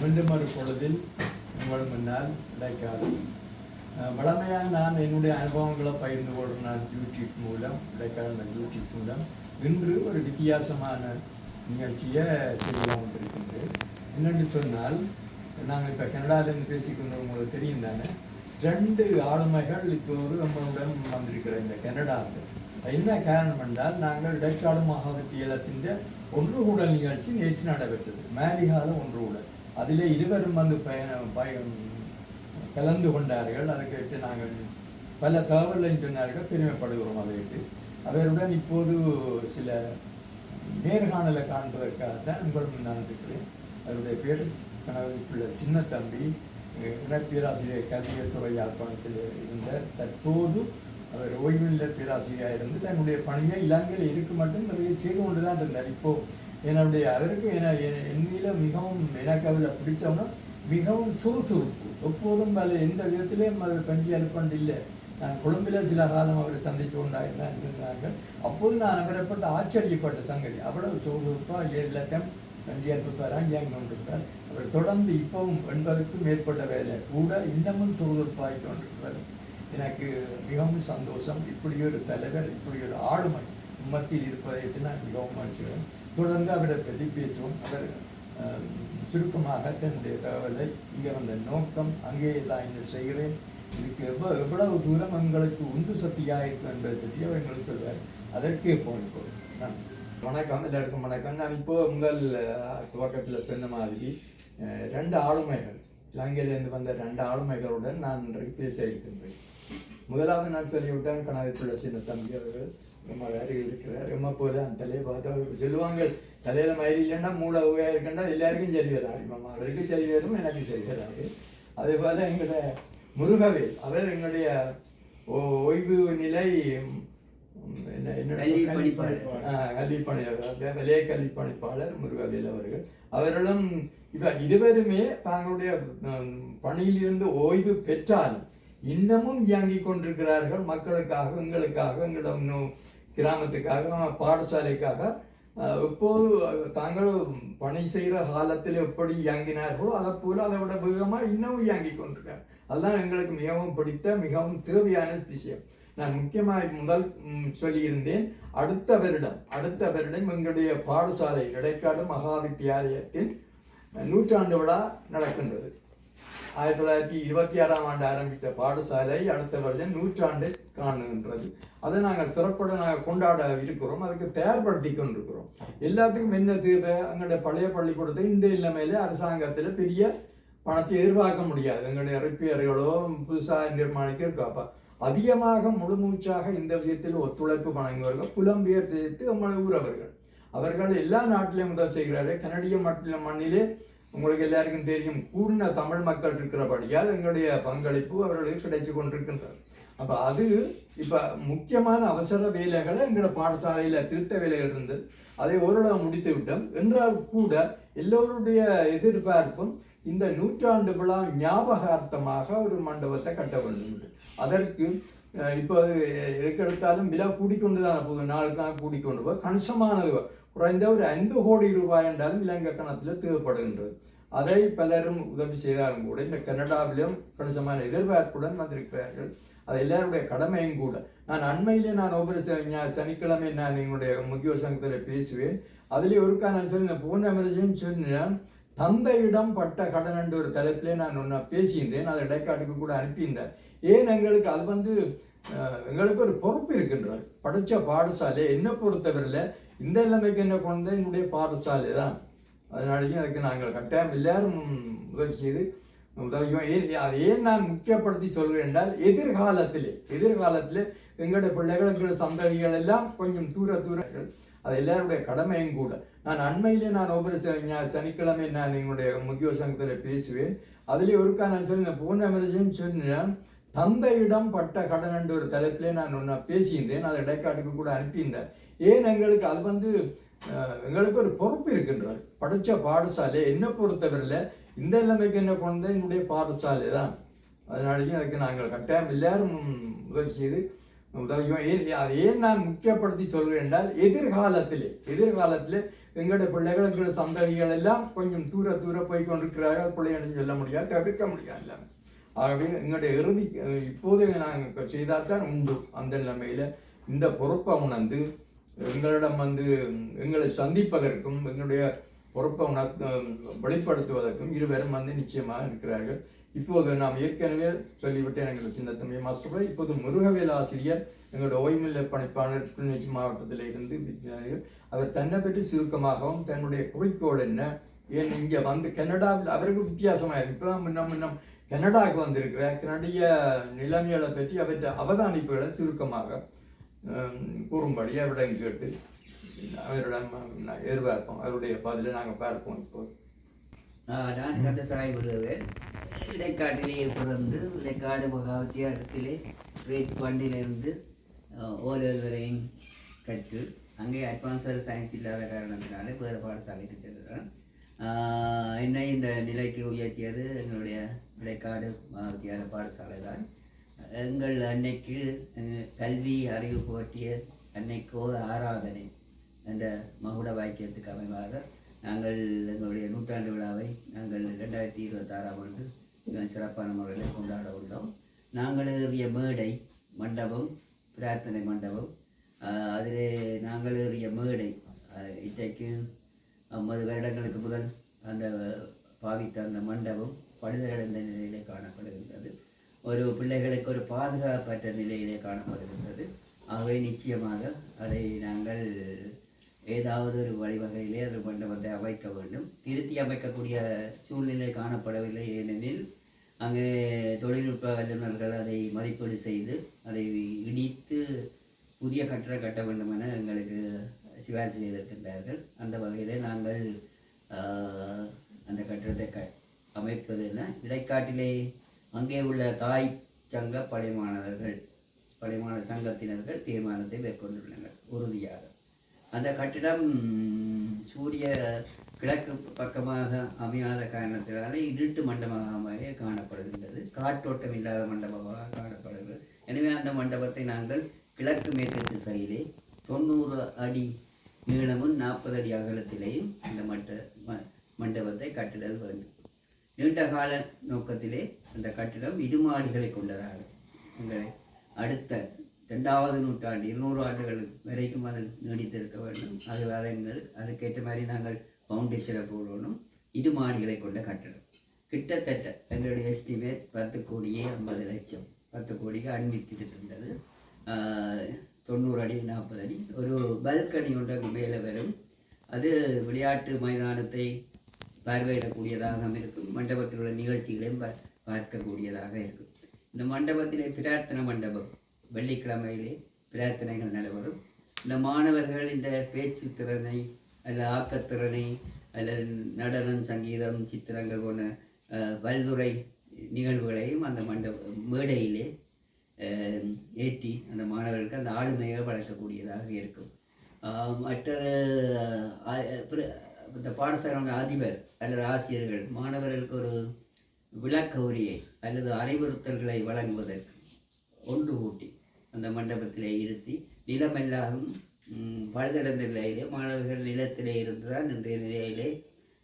மீண்டும் ஒரு பொழுதில் உங்கள் முன்னால் கிடைக்காது வளமையாக நான் என்னுடைய அனுபவங்களை பகிர்ந்து கொள்கிறேன் நான் யூடியூப் மூலம் இடைக்கால யூடியூப் மூலம். இன்று ஒரு வித்தியாசமான நிகழ்ச்சியை செய்து இருக்கின்றேன் என்னென்று சொன்னால் நாங்கள் இப்போ கனடாவிலேருந்து பேசிக்கொண்டு உங்களுக்கு தெரியும் தானே? ரெண்டு ஆளுமைகள் இப்போது நம்மளுடன் வந்திருக்கிற இந்த கனடாவில். என்ன காரணம் என்றால் நாங்கள் இடைக்காடு மகாவித்தியாலயத்தின் ஒன்று கூடல் நிகழ்ச்சி நேற்று நடைபெற்றது. மேலிகால ஒன்று கூடல். அதிலே இருவரும் வந்து பயணம் பயன் கலந்து கொண்டார்கள். அதை கேட்டு நாங்கள் பல தகவல்களையும் சொன்னார்கள். பெருமைப்படுகிறோம் அதை கேட்டு. அவருடன் இப்போது சில நேர்காணலை காண்பதற்காக தான் உங்கள் நான் இருக்கிறேன். அவருடைய பேர் கனவுக்குள்ள சின்ன தம்பி இணை பேராசிரியர் கல்வியல் துறை யாழ்ப்பாணத்தில் இருந்த தற்போது அவர் ஓய்வுள்ள பேராசிரியராக இருந்து தன்னுடைய பணியை இலங்கையில் இருக்கு மட்டும் நிறைய செய்து கொண்டு தான் இருந்தார். இப்போது என்னுடைய அவருக்கு என என் மிகவும் எனக்கு அவளை பிடிச்சவனா மிகவும் சுறுசுறுப்பு. எப்போதும் அது எந்த விதத்திலையும் அது பஞ்சி அனுப்பண்டு இல்லை நான் கொழும்பில் சில காலம் அவரை சந்தித்து கொண்டாயிருந்தான் இருந்தார்கள் அப்போது நான் அவரை பட்டு ஆச்சரியப்பட்ட சங்கதி. அவ்வளவு சுறுசுறுப்பாக எல்லாத்தையும் பஞ்சி அனுப்பிப்பாரா ஏங்க கொண்டிருப்பார். அவர் தொடர்ந்து இப்பவும் எண்பதுக்கும் மேற்பட்ட வேலை. கூட இன்னமும் சுறுசுறுப்பாகி கொண்டிருக்கிறார் எனக்கு மிகவும் சந்தோஷம். இப்படி ஒரு தலைவர் இப்படி ஒரு ஆளுமை மத்தியில் இருப்பதை நான் மிகவும் மகிழ்ச்சிகிறேன் தொடர்ந்து அவரை பற்றி பேசுவோம். அவர் சுருக்கமாக தன்னுடைய தகவலை இங்கே வந்த நோக்கம் அங்கே தான் என்ன செய்கிறேன் இதுக்கு எவ்வளோ எவ்வளவு தூரம் எங்களுக்கு உந்து சக்தியாக இருக்கும் என்பதை பற்றி அவர் எங்களுக்கு சொல்வார் அதற்கே போய் நான் வணக்கம் எல்லாருக்கும் வணக்கம். நான் இப்போ உங்கள் துவக்கத்தில் சொன்ன மாதிரி ரெண்டு ஆளுமைகள் இலங்கையிலேருந்து வந்த ரெண்டு ஆளுமைகளுடன் நான் இன்றைக்கு பேச இருக்கின்றேன். முதலாவது நான் சொல்லிவிட்டேன் கணவருக்குள்ள சின்ன தம்பி அவர்கள் ரொம்ப அருகில் இருக்கிறார். ரொம்ப போல அந்த தலையை பார்த்தா சொல்லுவாங்க தலையில மயிறு இல்லைன்னா மூளை உகையா இருக்கண்டா எல்லாருக்கும் சரி வராது மாமா அவருக்கு சரி வரும் எனக்கு சரி வராது அதே போல எங்களோட முருகவேல் அவர் எங்களுடைய ஓ- ஓய்வு நிலை ம், என்ன என்ன கல்வி பணிப்பாளர். கல்விப்பணியாளர் விலைய கல்விப்பணிப்பாளர் முருகவேல் அவர்கள். அவர்களும் இவ இருவருமே தங்களுடைய பணியிலிருந்து ஓய்வு பெற்றாலும் இன்னமும் இயங்கிக் கொண்டிருக்கிறார்கள். மக்களுக்காக எங்களுக்காக எங்களிடம் கிராமத்துக்காக பாடசாலைக்காக இப்போது தாங்கள் பணி செய்கிற காலத்தில் எப்படி இயங்கினார்களோ அதை போல அதை விட வேகமாக இன்னமும் இயங்கிக் கொண்டிருக்காங்க அதுதான் எங்களுக்கு மிகவும் பிடித்த மிகவும் தேவையான விஷயம். நான் முக்கியமாக முதல் சொல்லியிருந்தேன் அடுத்த வருடம் அடுத்த வருடம் எங்களுடைய பாடசாலை இடைக்காடு மகாவித்தியாலயத்தின் நூற்றாண்டு விழா நடக்கின்றது. ஆயிரத்தி தொள்ளாயிரத்தி இருபத்தி ஆறாம் ஆண்டு ஆரம்பித்த பாடசாலை அடுத்த வருடம் நூற்றாண்டை காணுகின்றது. அதை நாங்கள் சிறப்புட நாங்கள் கொண்டாட இருக்கிறோம் அதுக்கு தயார்படுத்தி கொண்டிருக்கிறோம். எல்லாத்துக்கும் என்ன தேவை எங்களுடைய பழைய பள்ளிக்கூடத்தை இந்த இல்லாமையில அரசாங்கத்தில் பெரிய பணத்தை எதிர்பார்க்க முடியாது. எங்களுடைய ரிப்பேர்களோ புதுசாக நிர்மாணிக்க இருக்கும் அதிகமாக முழுமூச்சாக இந்த விஷயத்தில் ஒத்துழைப்பு வழங்குவார்கள் புலம்பெயர் தெரிவித்து நம்மளை ஊரவர்கள் அவர்கள் எல்லா நாட்டிலையும் முதல் செய்கிறார்கள். கனடிய மட்டில மண்ணிலே உங்களுக்கு எல்லாருக்கும் தெரியும் கூடின தமிழ் மக்கள் இருக்கிறபடியால் எங்களுடைய பங்களிப்பு அவர்களுக்கு கிடைச்சு கொண்டிருக்கின்றது. அப்போ அது இப்போ முக்கியமான அவசர வேலைகளை எங்களோட பாடசாலையில் திருத்த வேலைகள் இருந்தது அதை ஓரளவு முடித்து விட்டோம். என்றால் கூட எல்லோருடைய எதிர்பார்ப்பும் இந்த நூற்றாண்டு விழா ஞாபகார்த்தமாக ஒரு மண்டபத்தை கட்ட வேண்டும் அதற்கு இப்போ எதுக்கு எடுத்தாலும் விலை கூடிக்கொண்டு தான் போகுது. நாளுக்காக கூடிக்கொண்டு போய் கணிசமானது. குறைந்த ஒரு ஐந்து கோடி ரூபாய் என்றாலும் இலங்கை கணத்தில் தேவைப்படுகின்றது. அதை பலரும் உதவி செய்தாலும் கூட இந்த கனடாவிலும் கணிசமான எதிர்பார்ப்புடன் வந்திருக்கிறார்கள். அது எல்லாருடைய கடமையும் கூட. நான் அண்மையிலே நான் ஒவ்வொரு சனிக்கிழமை நான் எங்களுடைய முதியோர் சங்கத்தில் பேசுவேன். அதிலே ஒருக்கா நான் சொன்னேன் பூர்ண எமர்ஜென்சி சொன்னேன் தந்தையிடம் பட்ட கடன் என்ற ஒரு தலைப்பிலே நான் ஒன்று பேசியிருந்தேன். அதை இடைக்காட்டுக்கு கூட அனுப்பியிருந்தேன் ஏன் எங்களுக்கு அது வந்து எங்களுக்கு ஒரு பொறுப்பு இருக்கின்றது. படித்த பாடசாலை என்னை பொறுத்தவரையில் இந்த நிலைமைக்கு என்ன கொண்டு என்னுடைய பாடசாலை தான். அதனாலேயும் அதுக்கு நாங்கள் கட்டாயம் எல்லாரும் உதவி செய்து உதவியும் ஏன் அதை ஏன் நான் முக்கியப்படுத்தி சொல்கிறேன் என்றால் எதிர்காலத்திலே எதிர்காலத்திலே எங்களுடைய பிள்ளைகள் எங்களுடைய சந்ததிகள் எல்லாம் கொஞ்சம் தூர தூரங்கள் அது எல்லாருடைய கடமையும் கூட. நான் அண்மையிலே நான் ஒவ்வொரு சனிக்கிழமை நான் எங்களுடைய முதியோர் சங்கத்தில் பேசுவேன். அதிலே ஒருக்கா நான் சொன்னேன் பூர்ண எமர்ஜென்சி சொன்னேன் தந்தையிடம் பட்ட கடன் என்ற ஒரு தலைப்பிலே நான் ஒன்று பேசியிருந்தேன். அதை இடைக்காட்டுக்கு கூட அனுப்பியிருந்தேன். ஏன் எங்களுக்கு அது வந்து எங்களுக்கு ஒரு பொறுப்பு இருக்கின்றது. படித்த பாடசாலை என்னை பொறுத்தவரையில் இந்த நிலைமைக்கு என்ன கொண்டு என்னுடைய பாடசாலை தான். அதனாலேயும் அதுக்கு நாங்கள் கட்டாயம் எல்லாரும் உதவி செய்து உதவியும் ஏன் அதை ஏன் நான் முக்கியப்படுத்தி சொல்கிறேன் என்றால் எதிர்காலத்திலே எதிர்காலத்திலே எங்களுடைய பிள்ளைகள் எங்களுடைய சந்ததிகள் எல்லாம் கொஞ்சம் தூர தூர போய் கொண்டிருக்கிறார்கள். பிள்ளைகளும் சொல்ல முடியாது தவிர்க்க முடியாது எல்லாமே. ஆகவே எங்களுடைய இறுதி இப்போது நாங்கள் செய்தால்தான் உண்டு. அந்த நிலைமையில் இந்த பொறுப்பை உணர்ந்து எங்களிடம் வந்து எங்களை சந்திப்பதற்கும் எங்களுடைய பொறுப்பை உணர் வெளிப்படுத்துவதற்கும் இருவரும் வந்து நிச்சயமாக இருக்கிறார்கள். இப்போது நாம் ஏற்கனவே சொல்லிவிட்டேன் எங்கள் சின்னத்தம்பி மாஸ்டர் இப்போது முருகவேல் ஆசிரியர் எங்களுடைய ஓய்வுநிலை பணிப்பாளர் கிளிநொச்சி மாவட்டத்தில் இருந்து விஞ்ஞானிகள் அவர் தன்னை பற்றி சுருக்கமாகவும் தன்னுடைய குறிக்கோள் என்ன ஏன் இங்கே வந்து கனடாவில் அவருக்கு வித்தியாசமாக இருக்கு. இப்போ முன்ன முன்னம் கனடாவுக்கு வந்திருக்கிற கனடிய நிலைமைகளை பற்றி அவற்றை அவதானிப்புகளை சுருக்கமாக கூறும்படி அவரிடம் கேட்டு அவரிடம் எதிர்பார்ப்போம் அவருடைய பதிலை நாங்கள் பார்ப்போம் இப்போ. நான் கந்தசாய் முருகவேல் இடைக்காட்டிலேயே பிறந்து இடைக்காடு மகாவித்தியாலயத்திலே கிரேட் ஒன்னிலிருந்து ஓலல் வரையும் கற்று அங்கே அட்வான்ஸ்டு சயின்ஸ் இல்லாத காரணத்தினால வேறு பாடசாலைக்கு செல்கிறேன். என்னை இந்த நிலைக்கு உயர்த்தியது எங்களுடைய இடைக்காடு மகாவித்தியாலய பாடசாலை தான் எங்கள் அன்னைக்கு கல்வி அறிவு போட்டிய அன்னைக்கோ ஆராதனை என்ற மகுட வாக்கியத்துக்கு அமைவாக நாங்கள் எங்களுடைய நூற்றாண்டு விழாவை நாங்கள் ரெண்டாயிரத்தி இருபத்தாறாம் ஆண்டு மிக சிறப்பான முறையில் கொண்டாட உள்ளோம். நாங்கள் ஏறிய மேடை மண்டபம் பிரார்த்தனை மண்டபம் அதில் அதிலே நாங்கள் ஏறிய மேடை இன்றைக்கு ஐம்பது வருடங்களுக்கு முதல் அந்த பாவித்த அந்த மண்டபம் பழுதடைந்த நிலையிலே காணப்படுகின்றது. ஒரு பிள்ளைகளுக்கு ஒரு பாதுகாப்பற்ற நிலையிலே காணப்படுகின்றது. ஆகவே நிச்சயமாக அதை நாங்கள் ஏதாவது ஒரு வழிவகையிலே அது மண்டபத்தை அமைக்க வேண்டும். திருத்தி அமைக்கக்கூடிய சூழ்நிலை காணப்படவில்லை ஏனெனில் அங்கே தொழில்நுட்ப வல்லுநர்கள் அதை மதிப்பீடு செய்து அதை இடித்து புதிய கட்டடம் கட்ட வேண்டும் என எங்களுக்கு சிபாரிசு செய்திருக்கின்றார்கள். அந்த வகையிலே நாங்கள் அந்த கட்டடத்தை க அமைப்பது என இடைக்காட்டிலே அங்கே உள்ள தாய் சங்க பழைய மாணவர்கள் பழைய மாணவர் சங்கத்தினர்கள் தீர்மானத்தை மேற்கொண்டுள்ளனர் உறுதியாக. அந்த கட்டிடம் சூரிய கிழக்கு பக்கமாக அமையாத காரணத்தினால இருட்டு மண்டபமாக காணப்படுகின்றது. காற்றோட்டம் இல்லாத மண்டபமாக காணப்படுகிறது. எனவே அந்த மண்டபத்தை நாங்கள் கிழக்கு மேற்கு திசையிலே தொண்ணூறு அடி நீளமும் நாற்பது அடி அகலத்திலேயும் அந்த மட்ட ம- மண்டபத்தை கட்டிடல் வேண்டும். நீண்ட கால நோக்கத்திலே அந்த கட்டிடம் இருமாடிகளை கொண்டதாக உங்களை அடுத்த ரெண்டாவது நூற்றாண்டு இருநூறு ஆண்டுகள் வரைக்கும் அது நீடித்திருக்க வேண்டும். அது வேலைங்கள் அதுக்கேற்ற மாதிரி நாங்கள் ஃபவுண்டேஷனை போடணும். இரு மாடிகளை கொண்ட கட்டடம். கிட்டத்தட்ட எங்களுடைய எஸ்டிமேட் பத்து கோடியே ஐம்பது லட்சம். பத்து கோடிக்கு அன்பித்திருக்கின்றது ஆஹ், தொண்ணூறு அடி நாற்பது அடி. ஒரு பல்கனி ஒன்று மேலே வரும். அது விளையாட்டு மைதானத்தை பார்வையிடக்கூடியதாக இருக்கும். மண்டபத்தில் உள்ள நிகழ்ச்சிகளையும் பார்க்கக்கூடியதாக இருக்கும் இந்த மண்டபத்திலே பிரார்த்தனை மண்டபம் வெள்ளிக்கிழமையிலே பிரார்த்தனைகள் நடைபெறும். இந்த மாணவர்கள் இந்த பேச்சு திறனை அல்லது ஆக்கத்திறனை அல்லது நடனம் சங்கீதம் சித்திரங்கள் போன்ற பல்துறை நிகழ்வுகளையும் அந்த மண்டப மேடையிலே ஏற்றி அந்த மாணவர்களுக்கு அந்த ஆளுமையை வளர்க்கக்கூடியதாக இருக்கும். மற்ற பிர- இந்த பாடசாலையோட அதிபர் அல்லது ஆசிரியர்கள் மாணவர்களுக்கு ஒரு விளக்கௌரியை அல்லது அறிவுறுத்தல்களை வழங்குவதற்கு ஒன்று கூட்டி அந்த மண்டபத்திலே இருத்தி நிலமெல்லாம் பழுதடைந்த நிலையிலே மாணவர்கள் நிலத்திலே இருந்துதான் இன்றைய நிலையிலே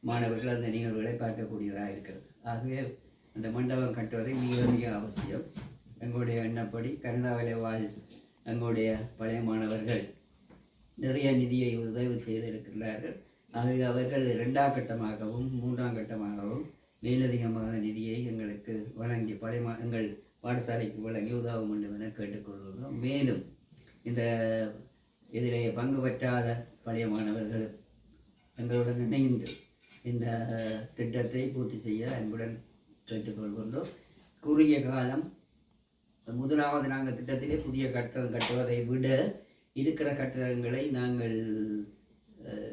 மாணவர்கள் அந்த நிகழ்வுகளை பார்க்கக்கூடியதாக இருக்கிறது. ஆகவே அந்த மண்டபம் கட்டுவதை மிக மிக அவசியம். எங்களுடைய எண்ணப்படி கனடாவிலே வாழ் எங்களுடைய பழைய மாணவர்கள் நிறைய நிதியை உதவி செய்திருக்கிறார்கள் ஆகவே அவர்கள் இரண்டாம் கட்டமாகவும் மூன்றாம் கட்டமாகவும் மேலதிகமாக நிதியை எங்களுக்கு வழங்கி பழைய எங்கள் பாடசாலைக்கு வழங்கி உதவ வேண்டும் என கேட்டுக்கொள்கிறோம். மேலும் இந்த இதிலே பங்கு பெற்றாத பழைய மாணவர்கள் எங்களுடன் இணைந்து இந்த திட்டத்தை பூர்த்தி செய்ய அன்புடன் கேட்டுக்கொள்கின்றோம். குறுகிய காலம் முதலாவது நாங்கள் திட்டத்திலே புதிய கட்டடம் கட்டுவதை விட இருக்கிற கட்டடங்களை நாங்கள்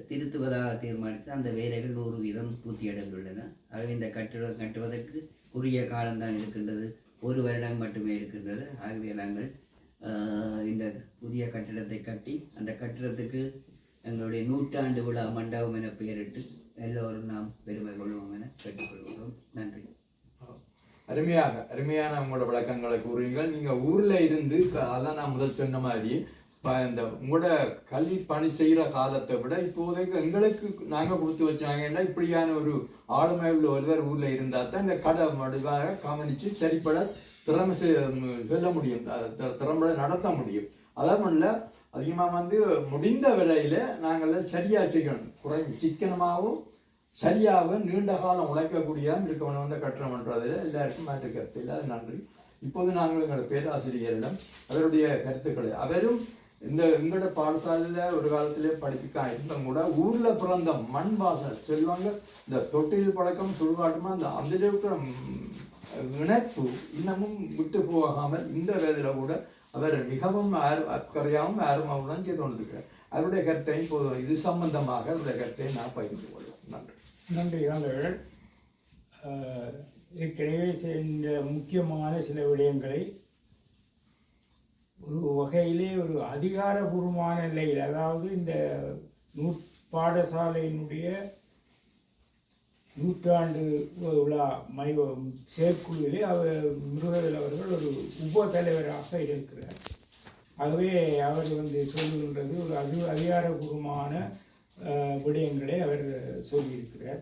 திருத்துவதாக தீர்மானித்து அந்த வேலைகள் நூறு வீதம் பூர்த்தி அடைந்துள்ளன ஆகவே இந்த கட்டிடம் கட்டுவதற்கு குறுகிய காலம்தான் இருக்கின்றது. ஒரு வருடம் மட்டுமே இருக்கின்றது. ஆகவே நாங்கள் இந்த புதிய கட்டிடத்தை கட்டி அந்த கட்டிடத்துக்கு எங்களுடைய நூற்றாண்டு விழா மண்டபம் என பெயரிட்டு எல்லோரும் நாம் பெருமை கொள்வோம் என கேட்டுக்கொள்கிறோம். நன்றி. அருமையாக அருமையான உங்களோட விளக்கங்களை கூறுவீங்கள் நீங்கள் ஊரில் இருந்து க- அதான் நான் முதல் சொன்ன மாதிரி இந்த உங்களோட கல்வி பணி செய்கிற காலத்தை விட இப்போதைக்கு எங்களுக்கு நாங்கள் கொடுத்து வச்சாங்கன்னா இப்படியான ஒரு ஆளுமை உள்ள ஒருவர் ஊரில் இருந்தால் தான் இந்த கடை மடிவாக கவனித்து சரிப்பட திறமை செ- சொல்ல முடியும். திறம்பட நடத்த முடியும். அதே அதிகமாக வந்து முடிந்த விலையில் நாங்கள் சரியாக செய்யணும். குறை சிக்கனமாகவும் சரியாக நீண்ட காலம் உழைக்கக்கூடிய இருக்கவனை வந்து கட்டணம்ன்றதில் எல்லாருக்கும் மாற்று கருத்து. இல்லை நன்றி. இப்போது நாங்கள் எங்கள் பேராசிரியரிடம் அவருடைய கருத்துக்களை அவரும் இந்த எங்கட பாடசாலையில் ஒரு காலத்திலே படிப்பிக்கா இருந்தும் கூட ஊரில் பிறந்த மண் வாசனை செல்வாங்க இந்த தொட்டில் பழக்கம் சுடுகாட்டுமா அந்த அதில் இருக்கிற இணைப்பு இன்னமும் விட்டு போகாமல் இந்த வயதில் கூட அவர் மிகவும் அக்கறையாகவும் ஆர்வமாகவும் செய்து கொண்டிருக்கிறார். அவருடைய கருத்தை இப்போது இது சம்பந்தமாக அவருடைய கருத்தை நான் பகிர்ந்து கொள்வோம் நன்றி. நன்றி அவர்கள் ஏற்கனவே இந்த முக்கியமான சில விடயங்களை ஒரு வகையிலே ஒரு அதிகாரபூர்வமான நிலையில் அதாவது இந்த நூ பாடசாலையினுடைய நூற்றாண்டு விழா மைவ செயற்குழுவிலே அவர் முருகவேல் அவர்கள் ஒரு உப தலைவராக இருக்கிறார். ஆகவே அவர் வந்து சொல்லுகின்றது ஒரு அதி அதிகாரபூர்வமான விடயங்களை அவர் சொல்லியிருக்கிறார்.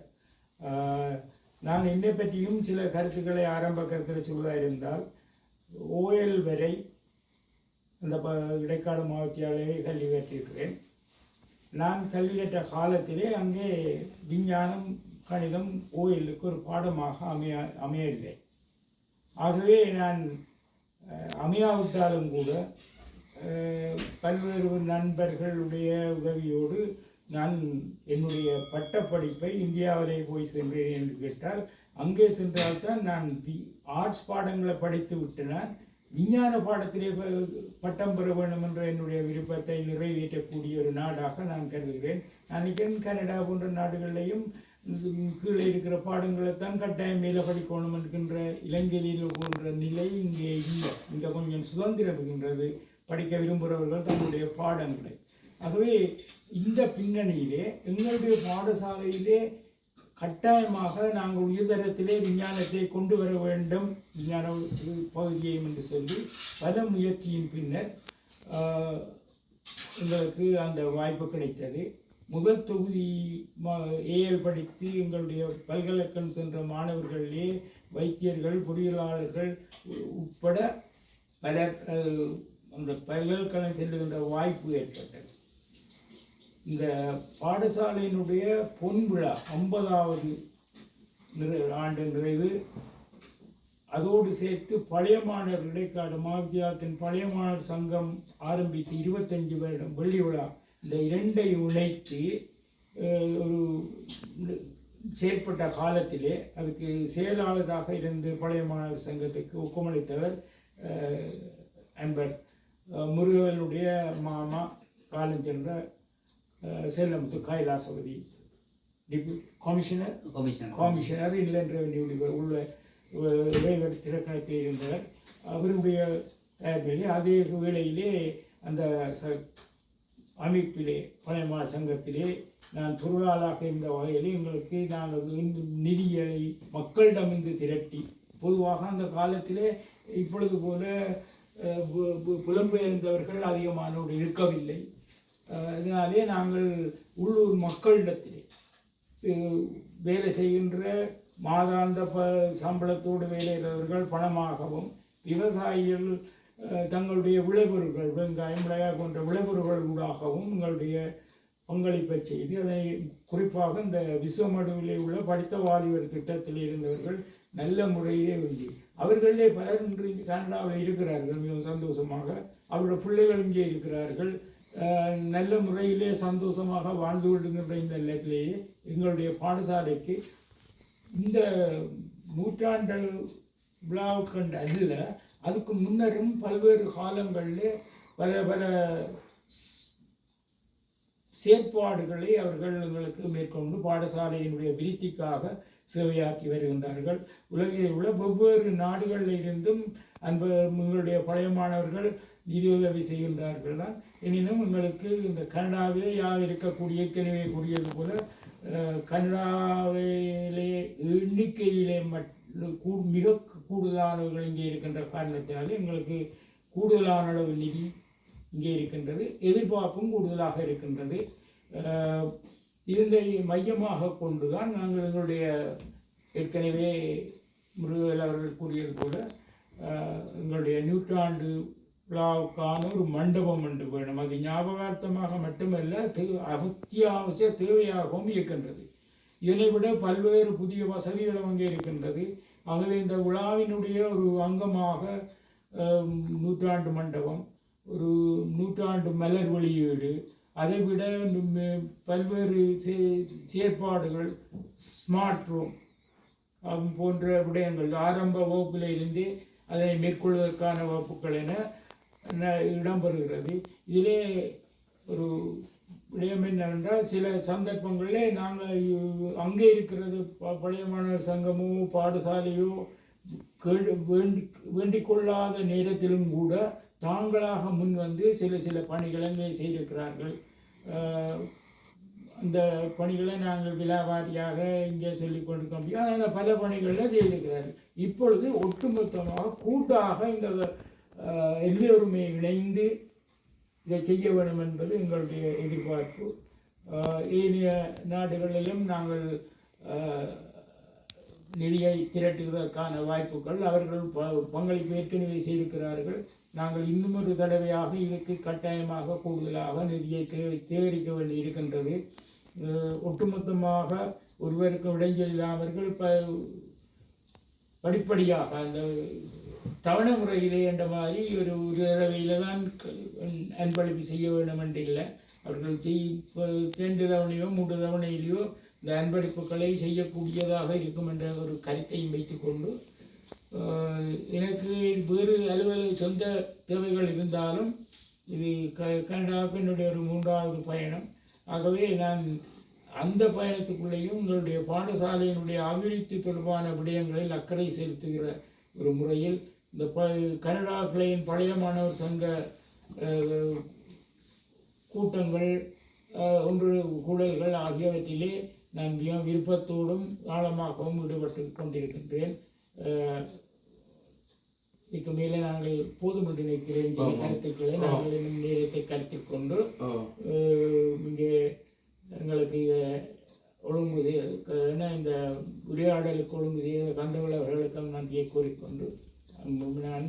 நான் என்னை பற்றியும் சில கருத்துக்களை ஆரம்ப கருத்தில் சொல்வதாக இருந்தால் ஓஎல் வரை இந்த ப இடைக்கால மாவட்டியாலேயே கல்வி கற்றிருக்கிறேன் நான் கல்வி கற்ற காலத்திலே அங்கே விஞ்ஞானம் கணிதம் கோயிலுக்கு ஒரு பாடமாக அமைய அமையவில்லை. ஆகவே நான் அமையாவிட்டாலும் கூட பல்வேறு நண்பர்களுடைய உதவியோடு நான் என்னுடைய பட்டப்படிப்பை இந்தியாவிலே போய் சென்றேன் என்று கேட்டால் அங்கே சென்றால்தான் நான் தி ஆர்ட்ஸ் பாடங்களை படித்து விட்டு நான் விஞ்ஞான பாடத்திலே பட்டம் பெற வேண்டும் என்ற என்னுடைய விருப்பத்தை நிறைவேற்றக்கூடிய ஒரு நாடாக நான் கருதுகிறேன். நான் நினைக்கிறேன் கனடா போன்ற நாடுகளிலையும் கீழே இருக்கிற பாடங்களைத்தான் கட்டாயம் மேலே படிக்கணும் என்கின்ற இலங்கையில் போன்ற நிலை இங்கே இல்லை. இங்கே கொஞ்சம் சுதந்திரம் இருக்கின்றது. படிக்க விரும்புகிறவர்கள் தங்களுடைய பாடங்களை. ஆகவே இந்த பின்னணியிலே எங்களுடைய பாடசாலையிலே கட்டாயமாக நாங்கள் உயர்தரத்திலே விஞ்ஞானத்தை கொண்டு வர வேண்டும். விஞ்ஞான பகுதியையும் என்று சொல்லி பல முயற்சியின் பின்னர் எங்களுக்கு அந்த வாய்ப்பு கிடைத்தது. முதல் தொகுதி ஏஎல் படித்து எங்களுடைய பல்கலைக்கழகம் சென்ற மாணவர்களிலே வைத்தியர்கள் பொறியியலாளர்கள் உ- உட்பட பலர் அந்த பல்கலைக்கழகம் செல்லுகின்ற வாய்ப்பு ஏற்பட்டது. இந்த பாடசாலையினுடைய பொன் விழா ஐம்பதாவது நிறை ஆண்டு நிறைவு. அதோடு சேர்த்து பழைய மாணவர் இடைக்காடு மாவித்தியாலத்தின் பழைய மாணவர் சங்கம் ஆரம்பித்து இருபத்தஞ்சி வருடம் வெள்ளி விழா. இந்த இரண்டை இணைத்து ஒரு செயற்பட்ட காலத்திலே அதுக்கு செயலாளராக இருந்து பழைய மாணவர் சங்கத்துக்கு ஊக்கமளித்தவர் அன்பர் முருகவனுடைய மாமா காலஞ்சென்ற Chellamuthu Kailasapathi. Deputy commissioner? Commission commissioner inland revenue உள்ள திறக்கணத்தில் இருந்தவர் அவருடைய தயாரிப்பிலே அதே வேளையிலே அந்த ச அமைப்பிலே பழையமா சங்கத்திலே நான் பொருளாளாக இருந்த வகையில் எங்களுக்கு நாங்கள் நிதியை மக்களிடமிருந்து திரட்டி பொதுவாக அந்த காலத்திலே இப்பொழுது போல புலம்பெயர்ந்தவர்கள் அதிகமானோர் இருக்கவில்லை. இதனாலே நாங்கள் உள்ளூர் மக்களிடத்திலே வேலை செய்கின்ற மாதாந்த ப சம்பளத்தோடு வேலை பணமாகவும் விவசாயிகள் தங்களுடைய விளைபொருட்கள் வெங்காயம் மிளகாய் போன்ற விளைபொருட்கள் ஊடாகவும் உங்களுடைய பங்களிப்பை செய்து அதை குறிப்பாக இந்த விஸ்வமடுவிலே உள்ள படித்த வாலிபர் திட்டத்தில் இருந்தவர்கள் நல்ல முறையிலே வந்து அவர்களே பலர் இன்று கனடாவில் இருக்கிறார்கள் மிகவும் சந்தோஷமாக. அவருடைய பிள்ளைகள் இங்கே இருக்கிறார்கள். நல்ல முறையிலே சந்தோஷமாக வாழ்ந்து கொள்கின்ற இந்த நிலையிலேயே எங்களுடைய பாடசாலைக்கு இந்த நூற்றாண்டு விழாவுக்கண்டு அல்ல அதுக்கு முன்னரும் பல்வேறு காலங்களில் பல பல செயற்பாடுகளை அவர்கள் எங்களுக்கு மேற்கொண்டு பாடசாலையினுடைய விருத்திக்காக சேவையாற்றி வருகின்றார்கள். உலகில் உள்ள வெவ்வேறு நாடுகளில் இருந்தும் அன்பு எங்களுடைய பழைய மாணவர்கள் நிதி செய்கின்றார்கள் தான் எனினும் எங்களுக்கு இந்த கனடாவிலே யார் இருக்கக்கூடிய ஏற்கனவே கூடியது போல கனடாவிலே எண்ணிக்கையிலே மட்டும் கூ- மிக கூடுதலானவர்கள் இங்கே இருக்கின்ற காரணத்தினாலே எங்களுக்கு கூடுதலான அளவு நிதி இங்கே இருக்கின்றது. எதிர்பார்ப்பும் கூடுதலாக இருக்கின்றது. அஹ், இதனை மையமாக கொண்டுதான் நாங்கள் எங்களுடைய ஏற்கனவே முருகவேல் அவர்கள் கூறியது போல எங்களுடைய நூற்றாண்டு விழாவுக்கான ஒரு மண்டபம் ஒன்று வேணும். அது ஞாபகார்த்தமாக மட்டுமல்ல தே- அத்தியாவசிய தேவையாகவும் இருக்கின்றது. இதனை விட பல்வேறு புதிய வசதிகள் அங்கே இருக்கின்றது. ஆகவே இந்த விழாவினுடைய ஒரு அங்கமாக நூற்றாண்டு மண்டபம் ஒரு நூற்றாண்டு மலர் வெளியீடு அதை விட பல்வேறு சே- செயற்பாடுகள் ஸ்மார்ட் ரூம் அது போன்ற விடயங்கள் ஆரம்ப வகுப்பிலிருந்தே அதை மேற்கொள்வதற்கான வகுப்புகள் என இடம்பெறுகிறது. இதிலே ஒரு விடயம் என்னவென்றால் சில சந்தர்ப்பங்களில் நாங்கள் அங்கே இருக்கிறது ப- பழைய மாணவர் சங்கமோ பாடசாலையோ வேண்டி வேண்டிக் கொள்ளாத நேரத்திலும் கூட தாங்களாக முன் வந்து சில சில பணிகளை செய்திருக்கிறார்கள். அந்த பணிகளை நாங்கள் விழாவாரியாக இங்கே சொல்லிக் கொண்டிருக்க முடியும் ஆனால் பல பணிகளில் செய்திருக்கிறார்கள். இப்பொழுது ஒட்டுமொத்தமாக கூட்டாக இந்த எல்லோருமே இணைந்து இதை செய்ய வேண்டும் என்பது எங்களுடைய எதிர்பார்ப்பு. ஏனைய நாடுகளிலும் நாங்கள் நிதியை திரட்டுவதற்கான வாய்ப்புகள் அவர்கள் ப- பங்களிப்பு ஏற்கனவே செய்திருக்கிறார்கள். நாங்கள் இன்னும் ஒரு தடவையாக இதுக்கு கட்டாயமாக கூடுதலாக நிதியை தே சேகரிக்க வேண்டி இருக்கின்றது. ஒட்டுமொத்தமாக ஒருவருக்கு இடைஞ்சல் இல்லாமர்கள் ப படிப்படியாக அந்த தவண முறையிலே என்ற மாதிரி ஒரு ஒரு தடவையில் தான் அன்பளிப்பு செய்ய வேண்டும் என்று இல்லை அவர்கள் செய் இப்போ ரெண்டு தவணையோ மூன்று தவணையிலையோ இந்த அன்பளிப்புகளை செய்யக்கூடியதாக இருக்கும் என்ற ஒரு கருத்தையும் வைத்துக்கொண்டு எனக்கு வேறு அலுவலக சொந்த தேவைகள் இருந்தாலும் இது க கனடாவுக்கு என்னுடைய ஒரு மூன்றாவது பயணம். ஆகவே நான் அந்த பயணத்துக்குள்ளேயும் உங்களுடைய பாடசாலையினுடைய அபிவிருத்தி தொடர்பான விடயங்களில் அக்கறை செலுத்துகிற ஒரு முறையில் இந்த ப கனடா கிளையின் பழைய மாணவர் சங்க கூட்டங்கள் ஒன்று கூடல்கள் ஆகியவற்றிலே நான் மிக விருப்பத்தோடும் ஆழமாகவும் ஈடுபட்டு கொண்டிருக்கின்றேன். இதுக்கு மேலே நாங்கள் போதும் என்று நினைக்கிறேன். சில. கருத்துக்களை நாங்கள் நேரத்தை கருத்தில் கொண்டு இங்கே எங்களுக்கு ஒழுங்குதி என்ன இந்த உரையாடலுக்கு ஒழுங்குதி செய்த கந்தவள அவர்களுக்கும் நன்றியை கூறிக்கொண்டு நான்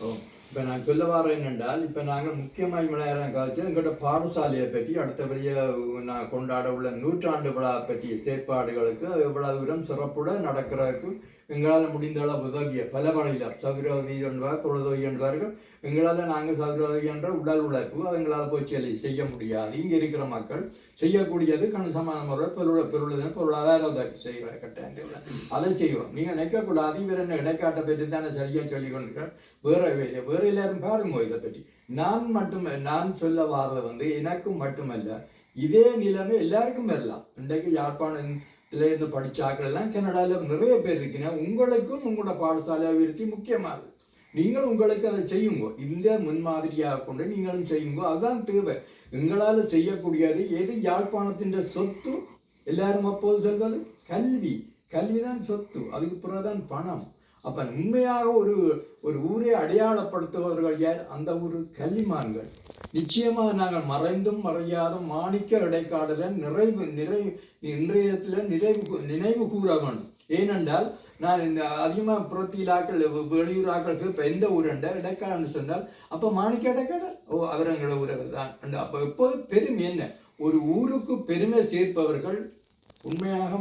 ஓ இப்போ நான் சொல்ல வரேன் என்னென்றால் இப்போ நாங்கள் முக்கியமாக இவ்வளோ காய்ச்சல் எங்கள்கிட்ட பாடசாலையை பற்றி அடுத்தபடியாக நான் கொண்டாட உள்ள நூற்றாண்டு விழா பற்றிய செயற்பாடுகளுக்கு எவ்வளவு தூரம் சிறப்புடன் நடக்கிறதுக்கு எங்களால் முடிந்த அளவு உதவிய பல வழியில் சதுரோதி என்பார் தொழுதொகை என்பார்கள். எங்களால் நாங்கள் சதுரோதி என்ற உடல் உழைப்பு அது எங்களால் போய் செய் செய்ய முடியாது. இங்கே இருக்கிற மக்கள் செய்யக்கூடியது கணிசமான முறை பொருள் பொருள் பொருளாதார உதவி செய்கிற கட்டாயத்தில் அதை செய்வோம். நீங்கள் நினைக்கக்கூடாது இவர் என்ன இடைக்காட்டை பற்றி தானே சரியாக சொல்லி கொண்டிருக்கிறார். வேற வேறு வேறு எல்லாரும் பாருங்க இதை பற்றி. நான் மட்டுமே நான் சொல்ல வாரது வந்து எனக்கும் மட்டுமல்ல இதே நிலைமை எல்லாருக்கும் வரலாம். இன்றைக்கு யாழ்ப்பாணம் இருந்து படிச்ச ஆட்கள் எல்லாம் கனடாவில் நிறைய பேர் இருக்கீங்க. உங்களுக்கும் உங்களோட பாடசாலை அபிவிருத்தி முக்கியமானது நீங்கள் உங்களுக்கு அதை செய்யுங்க. இந்த முன்மாதிரியாக கொண்டு நீங்களும் செய்யுங்க. அதுதான் தேவை. எங்களால் செய்யக்கூடியது எது? யாழ்ப்பாணத்தின் சொத்து. எல்லாரும் அப்போது சொல்வது கல்வி. கல்வி தான் சொத்து. அதுக்கு பிறகுதான் பணம். அப்போ உண்மையாக ஒரு ஒரு ஊரை அடையாளப்படுத்துபவர்கள் யார்? அந்த ஒரு கல்லிமான்கள் நிச்சயமாக நாங்கள் மறைந்தும் மறையாதும் மாணிக்க இடைக்காடல நிறைவு நிறைவு இன்றையத்தில் நிறைவு நினைவு கூற வேணும் ஏனென்றால் நான் இந்த அதிகமாக புறத்திலாக்கள் வெளியூராக்களுக்கு இப்போ எந்த ஊருண்ட? இடைக்காடன்னு சொன்னால் அப்போ மாணிக்க இடைக்காடல் ஓ அவர் எங்களோட ஊரவர் தான். அப்போ எப்போது பெருமை என்ன? ஒரு ஊருக்கு பெருமை சேர்ப்பவர்கள் உண்மையாக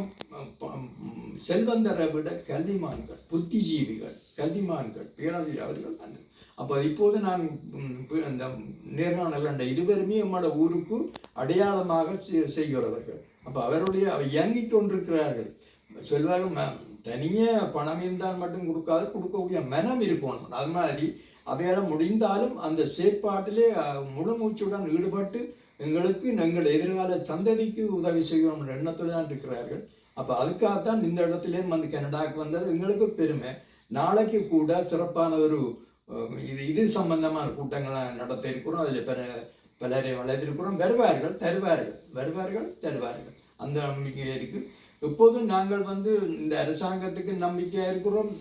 செல்வந்தரை விட கல்விமான்கள் புத்திஜீவிகள் கல்விமான்கள் பேராசிரியர் அவர்கள் அந்த அப்போ இப்போது நான் இந்த பு- அந்த நேர்காணல் கண்ட இருவருமே நம்மளோட ஊருக்கு அடையாளமாக செ- செய்கிறவர்கள். அப்போ அவருடைய இயங்கிக் கொண்டிருக்கிறார்கள். சொல்வார்கள் தனியே பணம் இருந்தால் மட்டும் கொடுக்காது கொடுக்கக்கூடிய மனம் இருக்கணும் அது மாதிரி அவையால் முடிந்தாலும் அந்த செயற்பாட்டிலே முழு மூச்சுடன் ஈடுபட்டு எங்களுக்கு எங்கள் எதிர்கால சந்ததிக்கு உதவி செய்யணும் என்ற எண்ணத்தில் தான் இருக்கிறார்கள். அப்போ அதுக்காகத்தான் இந்த இடத்திலே வந்து கனடாவுக்கு வந்தது. எங்களுக்கு பெருமை. நாளைக்கு கூட சிறப்பான ஒரு இது இது சம்பந்தமான கூட்டங்களை நடத்த இருக்கிறோம். அதில் பெற பலரை வளர்த்திருக்கிறோம். வருவார்கள் தருவார்கள். வருவார்கள் தருவார்கள். அந்த நம்பிக்கை இருக்குது எப்போதும் நாங்கள் வந்து இந்த அரசாங்கத்துக்கு நம்பிக்கையாக இருக்கிறோம்.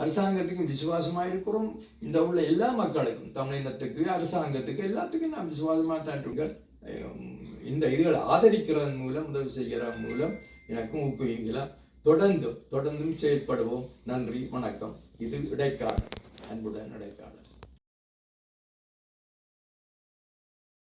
அரசாங்கத்துக்கும் விசுவாசமாக இருக்கிறோம். இந்த உள்ள எல்லா மக்களுக்கும் தமிழினத்துக்கு அரசாங்கத்துக்கு எல்லாத்துக்கும் நான் விசுவாசமாக தான் இருக்கேன் இந்த இதுகளை ஆதரிக்கிறதன் மூலம் உதவி செய்கிறதன் மூலம் எனக்கும் ஊக்குவிக்கலாம் தொடர்ந்தும் தொடர்ந்தும் செயல்படுவோம். நன்றி வணக்கம். இது இடைக்காலம் அன்புடன் இடைக்காலம்